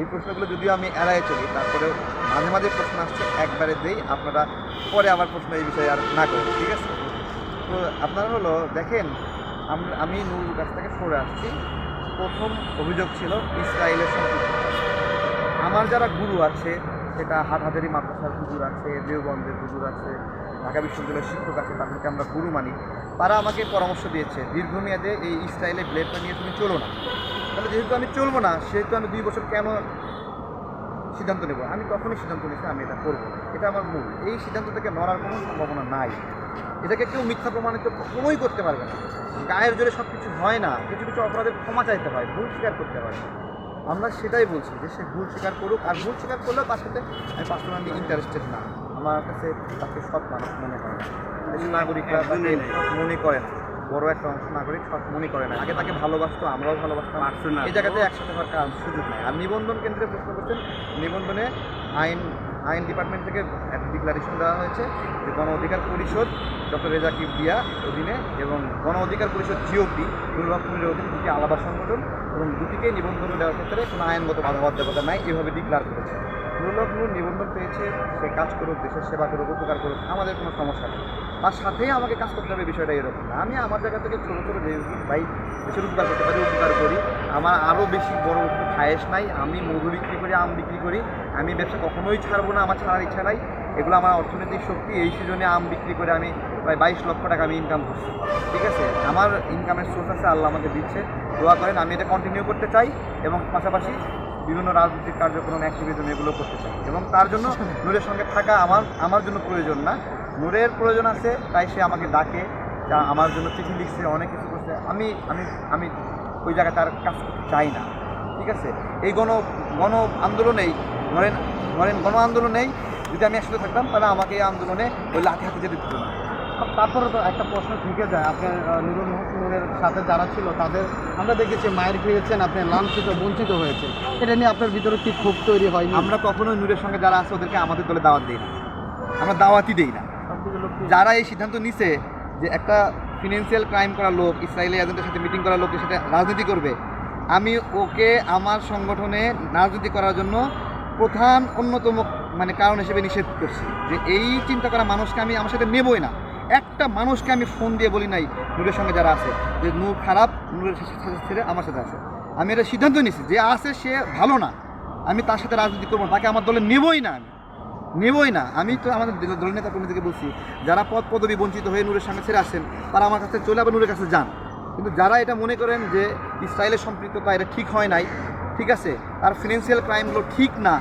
এই প্রশ্নগুলো যদিও আমি এড়াই চলি তারপরে মাঝে মাঝে প্রশ্ন আসছে, একবারে দেই, আপনারা পরে আবার প্রশ্ন এই বিষয়ে আর না করেন, ঠিক আছে? তো আপনারা হলো, দেখেন, আমি নুরুর কাছ থেকে সরে আসছি। প্রথম অভিযোগ ছিল ইসরায়েলের সম্পৃক্ত। আমার যারা গুরু আছে, সেটা হাটহাজারি মাদ্রাসার হুজুর আছে, দেওবন্দের হুজুর আছে, ঢাকা বিশ্ববিদ্যালয়ের শিক্ষক আছে, তাদেরকে আমরা গুরু মানি। তারা আমাকে পরামর্শ দিয়েছে, দীর্ঘমেয়াদে এই ইসরায়েলের ব্লেডটা নিয়ে তুমি চলো না। তাহলে যেহেতু আমি চলবো না সেহেতু আমি দুই বছর কেন সিদ্ধান্ত নেব? আমি তখনই সিদ্ধান্ত নিয়েছি আমি এটা করব। এটা আমার মূল এই সিদ্ধান্ত থেকে নড়ার কোনো সম্ভাবনা নাই। এটাকে কেউ মিথ্যা প্রমাণিত কখনোই করতে পারবে না। গায়ের জোরে সব কিছু হয় না। কিছু কিছু অপরাধের ক্ষমা চাইতে হয় ভুল স্বীকার করতে হয়। আমরা সেটাই বলছি যে সে ভুল স্বীকার করুক আর ভুল স্বীকার করলেও তার সাথে আমি পার্সোনালি ইন্টারেস্টেড না। আমার কাছে তাকে সৎ মানুষ মনে হয় না। নাগরিকরা মনে করে না। বড় একটা অংশ নাগরিক সৎ মনে করে না। আগে তাকে ভালোবাসতো আমরাও ভালোবাসতাম। Personal. এই জায়গাতে একসাথে হওয়ার কারণ সুযোগ নেই। আর নিবন্ধন কেন্দ্রে প্রশ্ন করছেন নিবন্ধনে আইন আইন ডিপার্টমেন্ট থেকে একটা ডিক্লারেশন দেওয়া হয়েছে যে গণ অধিকার পরিষদ ডক্টর রেজা কিবরিয়া অধীনে এবং গণ অধিকার পরিষদ জিওপি দুর্গাপুরের অধীনে দুটি আলাদা সংগঠন এবং দুটিকে নিবন্ধন দেওয়ার ক্ষেত্রে কোনো আইনগত বাধাবাধ্যকতা নাই। এভাবে ডিক্লার করেছে। নূর নিবন্ধন পেয়েছে, সে কাজ করুক, দেশের সেবা করুক, উপকার করুক, আমাদের কোনো সমস্যা নেই। তার সাথেই আমাকে কাজ করতে হবে বিষয়টা এরকম না। আমি আমার জায়গা থেকে ছোটো ছোটো যে ভাই, দেশের উপকার করতে পারি, উপকার করি, আমার আরও বেশি বড় খায়েস নাই, আমি মধু বিক্রি করি, আম বিক্রি করি, আমি ব্যবসা কখনোই ছাড়বো না, আমার ছাড়ার ইচ্ছা নাই। এগুলো আমার অর্থনৈতিক শক্তি, এই সিজনে আম বিক্রি করে আমি প্রায় বাইশ লক্ষ টাকা আমি ইনকাম করছি। ঠিক আছে? আমার ইনকামের সোর্স আছে, আল্লাহ আমাকে দিচ্ছে। দোয়া করেন, আমি এটা কন্টিনিউ করতে চাই এবং পাশাপাশি বিভিন্ন রাজনৈতিক কার্যক্রম অ্যাক্টিভিজম এগুলো করতে চাই। এবং তার জন্য নূরের সঙ্গে থাকা আমার আমার জন্য প্রয়োজন না। নূরের প্রয়োজন আছে, তাই সে আমাকে ডাকে, যা আমার জন্য চিঠি লিখছে, অনেক কিছু করছে। আমি আমি আমি ওই জায়গায় তার কাজ চাই না। ঠিক আছে? এই গণ গণ আন্দোলনেই ধরেন ধরেন গণ আন্দোলনেই যদি আমি একসাথে থাকতাম তাহলে আমাকে এই আন্দোলনে ওই লাঠি হাতে যেতে দিত না। তারপরে তো একটা প্রশ্ন থেকে যায় আপনার নুরুল নূরের সাথে যারা ছিল তাদের আমরা দেখেছি মায়ের খেয়েছেন আপনি লাঞ্ছিত বঞ্চিত হয়েছে এটা নিয়ে আপনার ভিতরে কি ক্ষোভ তৈরি হয়নি? আমরা কখনোই নূরের সঙ্গে যারা আছে ওদেরকে আমাদের দলে দাওয়াত দিই না। আমরা দাওয়াতই দিই না। যারা এই সিদ্ধান্ত নিছে যে একটা ফিনান্সিয়াল ক্রাইম করা লোক ইসরায়েলি এজেন্টের সাথে মিটিং করা লোকের সাথে রাজনীতি করবে আমি ওকে আমার সংগঠনে রাজনীতি করার জন্য প্রধান অন্যতম মানে কারণ হিসেবে নিষেধ করছি যে এই চিন্তা করা মানুষকে আমি আমার সাথে নেবই না। একটা মানুষকে আমি ফোন দিয়ে বলি নাই নূরের সঙ্গে যারা আছে, যে নূর খারাপ, নূরের ছেড়ে আমার সাথে আসো আমি এটা সিদ্ধান্ত নিছি যে আছে, সে ভালো না। আমি তার সাথে রাজনীতি করব তাকে আমার দলে নেবই না আমি। নেবই না। আমি তো আমাদের দল- নেতা কর্মীদেরকে বলছি, যারা পদ পদবি বঞ্চিত হয়ে নূরের সামনে ছেড়ে আসেন, তারা আমার কাছে চলে আবার নূরের কাছে যান। কিন্তু যারা এটা মনে করেন যে ইসরায়েলের সম্পৃক্ততা এটা ঠিক হয় নাই, ঠিক আছে তার ফিনান্সিয়াল ক্রাইমগুলো ঠিক না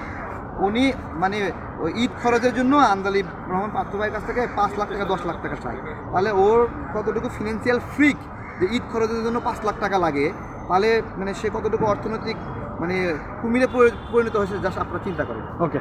উনি মানে ওই ঈদ খরচের জন্য আন্দালি রহমান পাত্র ভাইয়ের কাছ থেকে পাঁচ লাখ টাকা, দশ লাখ টাকা চাই তাহলে ওর কতটুকু ফিনান্সিয়াল ফ্রিক যে ঈদ খরচের জন্য পাঁচ লাখ টাকা লাগে, তাহলে মানে সে কতটুকু অর্থনৈতিক মানে কুমিরে পরি- পরিণত হয়েছে যা আপনারা চিন্তা করেন। ওকে